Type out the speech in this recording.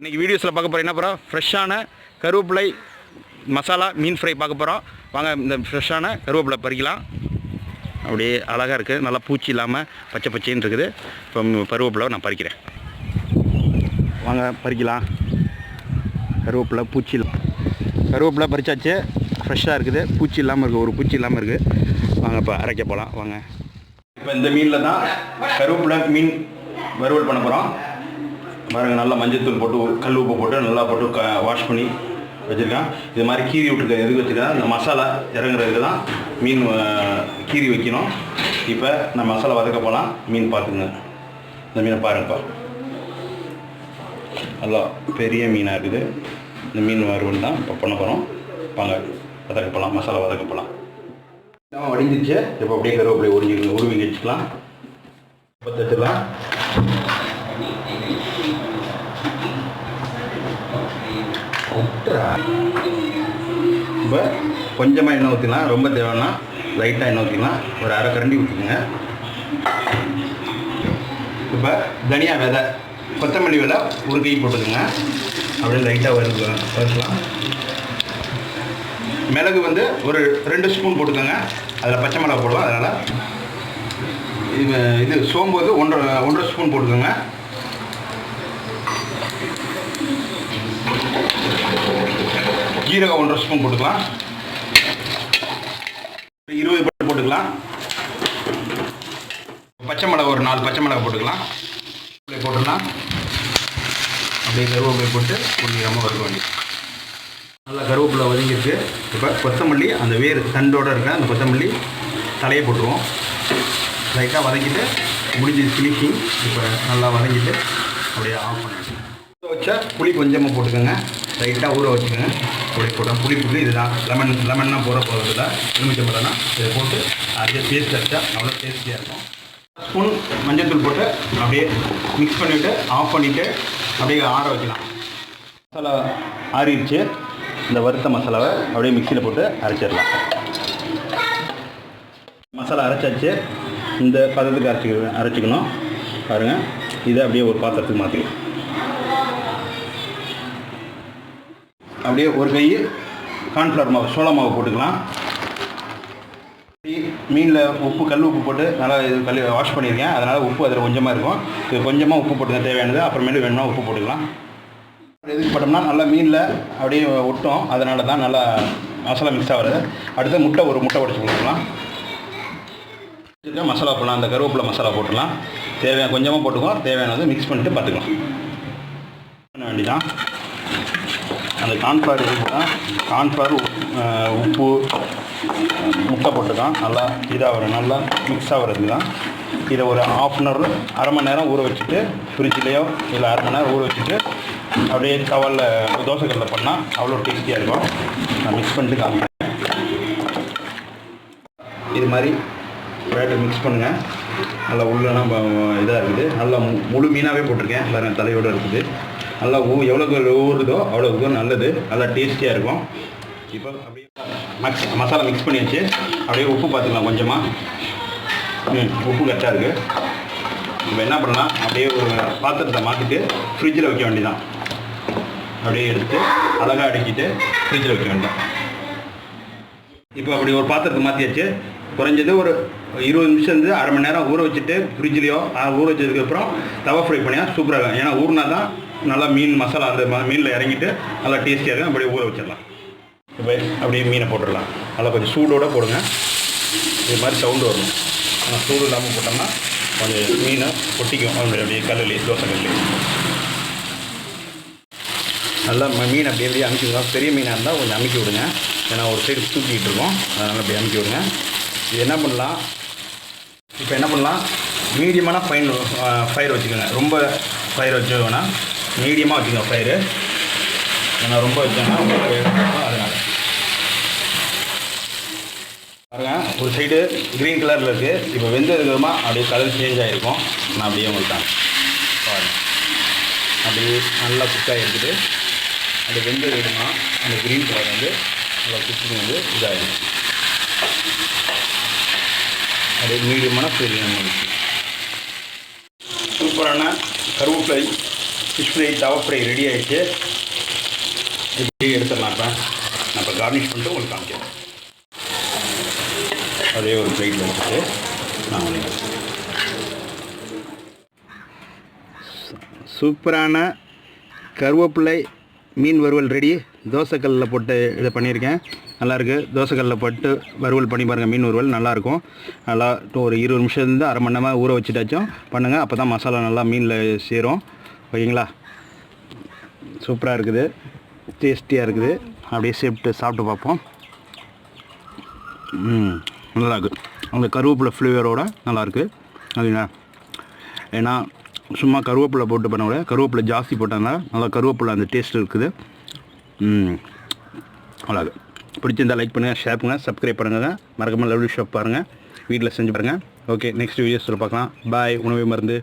இன்றைக்கி வீடியோஸில் பார்க்க போகிறோம் என்ன போகிறோம் ஃப்ரெஷ்ஷான கருவேப்பிலை மசாலா மீன் ஃப்ரை பார்க்க போகிறோம் வாங்க இந்த ஃப்ரெஷ்ஷான கருவேப்பிலை பறிக்கலாம். அப்படியே அழகாக இருக்குது நல்லா பூச்சி இல்லாமல் பச்சை பச்சைன்னு இருக்குது. இப்போ கருவேப்பிலை நான் பறிக்கிறேன். வாங்க பறிக்கலாம். கருவேப்பிலை பூச்சி கருவேப்பிலை பறிச்சாச்சு. ஃப்ரெஷ்ஷாக இருக்குது. பூச்சி இல்லாமல் இருக்குது ஒரு பூச்சி இல்லாமல் இருக்குது வாங்க இப்போ அரைக்க போகலாம் வாங்க. இப்போ இந்த மீனில் தான் கருவேப்பிலை மீன் வறுவல் பண்ண போகிறோம் பாருங்கள் நல்லா மஞ்சத்தூள் போட்டு கல் உப்பு போட்டு நல்லா போட்டு க வாஷ் பண்ணி வச்சுருக்கேன். இது மாதிரி கீரி விட்டுருக்கேன் எதுக்கு வச்சுருக்கேன்? இந்த மசாலா இறங்குறதுக்கு தான் மீன் கீரி வைக்கணும். இப்போ நான் மசாலா வதக்க போகலாம் மீன் பார்த்துங்க இந்த மீனை பாருங்கப்பா. நல்லா பெரிய மீனாக இருக்குது. இந்த மீன் வறுவல் தான் இப்போ பண்ண போகிறோம் வாங்க வதக்க போகலாம் மசாலா வதக்க போகலாம் வடிஞ்சிச்சு இப்போ அப்படியே கருவேப்பிலை உருவி உருவி வச்சுக்கலாம். பற்ற வச்சிடலாம் இப்போ கொஞ்சமாக எண்ணெய் ஊற்றிக்கலாம் ரொம்ப தேவைன்னா லைட்டாக எண்ணெய் ஊற்றிக்கலாம் ஒரு அரை கரண்டி ஊற்றிக்கோங்க இப்போ தனியா விதை கொத்தமல்லி விதை ஒரு கை போட்டுக்கோங்க. அப்படியே லைட்டாக வறுக்கலாம் வறுக்கலாம். மிளகு வந்து ஒரு ரெண்டு ஸ்பூன் போட்டுக்கோங்க. அதில் பச்சை மிளகா போடுவோம். அதனால் இது இது சோம்பு வந்து ஒன்றரை ஒன்றரை ஸ்பூன் போட்டுக்கோங்க. ஜீரகம் ஒன்றரை ஸ்பூன் போட்டுக்கலாம். ஒரு இருபது பட்டு போட்டுக்கலாம். பச்சை மிளகா ஒரு நாலு பச்சை மிளகா போட்டுக்கலாம். போட்டுக்கலாம் அப்படியே கருவேப்பிலை போட்டு கொஞ்சம் வறுக்க வேண்டியது. நல்லா கருவேப்பிலை வதங்கிருக்கு இப்போ கொத்தமல்லி அந்த வேர் தண்டோடு இருக்க அந்த கொத்தமல்லி தலையை போட்டுருவோம். லைட்டாக வதக்கிட்டு முடிஞ்சு ஃபினிஷிங் இப்போ நல்லா வதக்கிட்டு அப்படியே ஆஃப் பண்ணிடுவோம் வச்சா புளி கொஞ்சமாக போட்டுக்கோங்க. லைட்டாக ஊற வச்சுக்கோங்க. அப்படி போட்டோம் புளி புளி இதுதான் லெமன் லெமன்னா போகிற போகிறது தான் எலுமிச்சம்பழம்னா இதை போட்டு அப்படியே பேஸ்ட் அடித்தா அவ்வளோ டேஸ்டியாக இருக்கும். ஸ்பூன் மஞ்சள்தூள் போட்டு அப்படியே மிக்ஸ் பண்ணிவிட்டு ஆஃப் பண்ணிவிட்டு அப்படியே ஆற வைக்கலாம். மசாலா ஆறிடுச்சு. இந்த வறுத்த மசாலாவை அப்படியே மிக்சியில் போட்டு அரைச்சிடலாம். மசாலா அரைச்சாச்சு. இந்த பதத்துக்கு அரைச்சி அரைச்சிக்கணும். பாருங்கள் இதை அப்படியே ஒரு பாத்திரத்துக்கு மாற்றிக்கலாம் அப்படியே ஒரு கை கார்ன்ஃப்ளவர் மாவு சோள மாவு போட்டுக்கலாம். மீனில் உப்பு கல் உப்பு போட்டு நல்லா இது கல் வாஷ் பண்ணியிருக்கேன். அதனால் உப்பு அதில் கொஞ்சமாக இருக்கும். இது கொஞ்சமாக உப்பு போட்டுக்க தேவையானது. அப்புறமேலு வேணும்னா உப்பு போட்டுக்கலாம். எதுக்கு போட்டோம்னா நல்லா மீனில் அப்படியே ஒட்டும். அதனால தான் நல்லா மசாலா மிக்ஸ் ஆகிறது அடுத்து முட்டை ஒரு முட்டை உடச்சி போட்டுக்கலாம் இதுக்கு மசாலா போடலாம். அந்த கருவேப்பிலை மசாலா போட்டுக்கலாம். தேவையான கொஞ்சமாக போட்டுக்கலாம் தேவையானது மிக்ஸ் பண்ணிட்டு பார்த்துக்கலாம். பண்ண வேண்டிதான் அந்த கார்ன்ஃப்ளவர் இது போட்டால் உப்பு முட்டை தான் நல்லா இதாக வரும் நல்லா மிக்ஸ் ஆகிறதுக்கு தான் இதை ஒரு ஆஃப் அன் ஹவர் அரை மணி நேரம் ஊற வச்சுட்டு ஃப்ரிட்ஜ்லேயோ இல்லை அரை மணி நேரம் ஊற வச்சுட்டு அப்படியே கவலில் தோசைக்கல்லில் பண்ணால் அவ்வளோ டேஸ்டியாக இருக்கும். நான் மிக்ஸ் பண்ணிட்டு காமிக்கிறேன். இது மாதிரி பேட்டர் மிக்ஸ் பண்ணுங்கள் நல்லா உள்ளலாம் இதாக இருக்குது. நல்லா மு- முழு மீனாகவே போட்டிருக்கேன். எல்லாரும் தலையோடு இருக்குது. நல்லா ஊ எவ்வளோக்கு ஊறுதோ அவ்வளோக்கு நல்லது. நல்லா டேஸ்டியாக இருக்கும். இப்போ அப்படியே மக்ஸ் மசாலா மிக்ஸ் பண்ணியாச்சு. அப்படியே உப்பு பார்த்துக்கலாம் கொஞ்சமாக ம் உப்பு கரெக்டாக இருக்குது இப்போ என்ன பண்ணலாம்? அப்படியே ஒரு பாத்திரத்தை மாற்றிட்டு ஃப்ரிட்ஜில் வைக்க வேண்டியதான் அப்படியே எடுத்து அழகாக அடுக்கிட்டு ஃப்ரிட்ஜில் வைக்க வேண்டாம் இப்போ அப்படி ஒரு பாத்திரத்தை மாற்றியாச்சு குறைஞ்சது ஒரு இருபது நிமிஷம் இருந்து அரை மணி நேரம் ஊற வச்சுட்டு ஃப்ரிட்ஜ்லேயோ ஊற வச்சதுக்கப்புறம் தவா ஃப்ரை பண்ணியா சூப்பராக இருக்கும். ஏன்னா ஊறினா தான் நல்லா மீன் மசாலா அந்த மீனில் இறங்கிட்டு நல்லா டேஸ்டியாக இருக்கும். அப்படியே ஊற வச்சிடலாம். இப்போ அப்படியே மீனை போட்டுடலாம். நல்லா கொஞ்சம் சூடோடு போடுங்க. இது மாதிரி சவுண்டு வரும் ஆனால் சூடு இல்லாமல் போட்டோம்னா கொஞ்சம் மீனை ஒட்டிக்கும் அப்படி அப்படியே கல்லுலேயே தோசை கல்லுலேயே. நல்லா மீன் அப்படி அப்படியே அமுக்கி விடுங்க பெரிய மீனாக இருந்தால் கொஞ்சம் அமுக்கி விடுங்க. ஏன்னா ஒரு சைடு தூக்கிட்டு இருக்கோம். அதனால் அப்படி அமுக்கி விடுங்க. இது என்ன பண்ணலாம்? இப்போ என்ன பண்ணலாம்? மீடியமான ஃபைன் ஃபயர் வச்சுக்கோங்க. ரொம்ப ஃபயர் வச்சு மீடியமாக வச்சுக்கோங்க ஃபயரு ஏன்னா ரொம்ப வச்சோன்னா அதனால் பாருங்க ஒரு சைடு க்ரீன் கலரில் இருக்குது இப்போ வெந்ததுக்கப்புறமா அப்படியே கலர் சேஞ்ச் ஆகிருக்கும் நான் அப்படியே உங்களுக்கு பாருங்க. அப்படியே நல்லா குக்காக இருக்குது. அது வெந்த விடுமா அந்த க்ரீன் கலர் வந்து நல்லா குக்கிங் வந்து இதாகிடும் அப்படியே மீடியமான ஃப்ளேமில் சூப்பரான கருவேப்பிலை fish fry tawa fry ready ஆகிடுச்சு இப்படி எடுத்துடலாம் இப்போ. நான் இப்போ கார்னிஷ் பண்ணிட்டு உங்களுக்கு காமிக்கிறேன். அதே ஒரு பிளேட்டில் வச்சுட்டு நான் உங்களுக்கு சூப்பரான கருவேப்பிள்ளை மீன் வறுவல் ரெடி தோசைக்கல்லில் போட்டு இதை பண்ணியிருக்கேன். நல்லாயிருக்கு தோசைக்கல்லில் போட்டு வறுவல் பண்ணி பாருங்கள் மீன் வறுவல். நல்லாயிருக்கும் நல்லா ஒரு இருபது நிமிஷம் இருந்து அரை மணி நேரமாக ஊற வச்சுட்டாச்சும். பண்ணுங்கள் அப்போ தான் மசாலா நல்லா மீனில் சேரும். ஓகேங்களா? சூப்பராக இருக்குது. டேஸ்டியாக இருக்குது. அப்படியே சேப்பிட்டு சாப்பிட்டு பார்ப்போம். ம் நல்லாயிருக்கு அந்த கருவேப்பிலை ஃப்ளேவரோட நல்லாயிருக்கு ஓகேங்களா ஏன்னா சும்மா கருவேப்பிலை போட்டு பண்ண விட கருவேப்பிலை ஜாஸ்தி போட்டதுனால நல்லா கருவேப்பிலை அந்த டேஸ்ட் இருக்குது. ம் நல்லா இருக்கு. பிடிச்சிருந்தா லைக் பண்ணுங்கள் ஷேர் பண்ணுங்கள் சப்ஸ்கிரைப் பண்ணுங்கள் மறக்காமல் லவ்லி ஷாப் பாருங்கள் வீட்டில் செஞ்சு பாருங்கள் ஓகே நெக்ஸ்ட் வீடியோஸில் பார்க்கலாம். பாய் உணவு மருந்து.